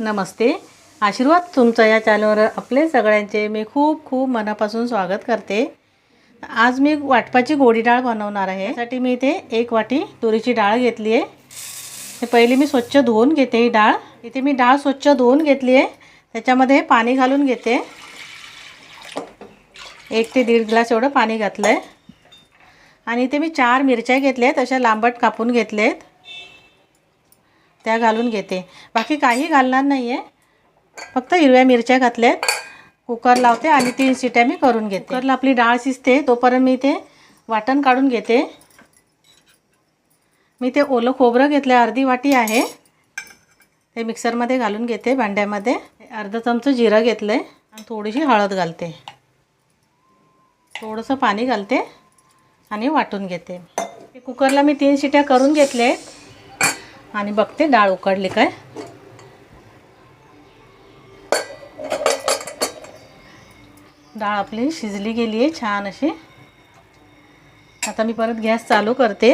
नमस्ते. आशीर्वाद तुमचा या चॅनलवर आपले सगळ्यांचे मी खूप खूप मनापासून स्वागत करते. आज मी वाटपाची गोडी डाळ बनवणार आहे. त्यासाठी मी इथे एक वाटी तुरीची डाळ घेतली आहे. पहिले पहिली मी स्वच्छ धुवून घेते ही डाळ. इथे मी डाळ स्वच्छ धुवून घेतली आहे. त्याच्यामध्ये पाणी घालून घेते. एक ते दीड ग्लास एवढं पाणी घातलं आहे आणि इथे मी चार मिरच्या घेतल्या आहेत. अशा लांबट कापून घेतल्या आहेत. त्या घालून घेते. बाकी काही घालणार नाही आहे फक्त हिरव्या मिरच्या घातल्या आहेत कुकर लावते आणि तीन शिट्या मी करून घेते. कुकरला आपली डाळ शिजते. तोपर्यंत मी ते वाटण काढून घेते. मी ते ओलं खोबरं घेतलं अर्धी वाटी आहे. ते मिक्सरमध्ये घालून घेते भांड्यामध्ये. अर्धा चमचं जिरं घेतलं आहे आणि थोडीशी हळद घालते. थोडंसं पाणी घालते आणि वाटून घेते. कुकरला मी तीन शिट्या करून घेतल्या आहेत आणि बघते डाळ उकडली काय. डाळ आपली शिजली गेली आहे छान अशी. आता मी परत गॅस चालू करते.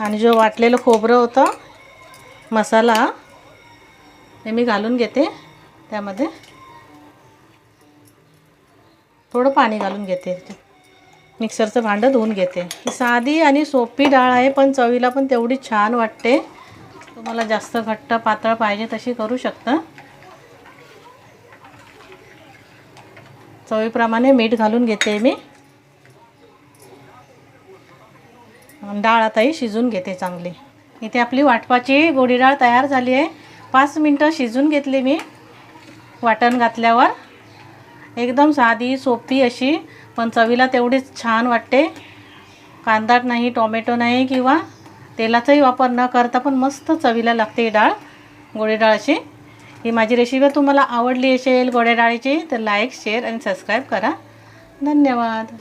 आणि जो वाटलेलं खोबरं होतं मसाला हे मी घालून घेते त्यामध्ये. थोडं पाणी घालून घेते. मिक्सरचं भांडं धुवून घेते. ही साधी आणि सोपी डाळ आहे पण चवीला पण तेवढी छान वाटते. तुम्हाला जास्त घट्ट पातळ पाहिजे तशी करू शकता. चवीप्रमाणे मीठ घालून घेते मी. डाळ आताही शिजून घेते चांगली. इथे आपली वाटपाची गोडी डाळ तयार झाली आहे. पाच मिनटं शिजून घेतली मी. वाटण घातल्यावर. एकदम साधी सोपी अशी पण चवीला तेवढीच छान वाटते. कांदा नाही टोमॅटो नाही किंवा तेलाचाही वापर न करता पण मस्त चवीला लागते ही डाळ गोडी डाळ अशी. ही माझी रेसिपी तुम्हाला आवडली असेल गोड्या डाळीची तर लाईक शेअर आणि सबस्क्राईब करा. धन्यवाद.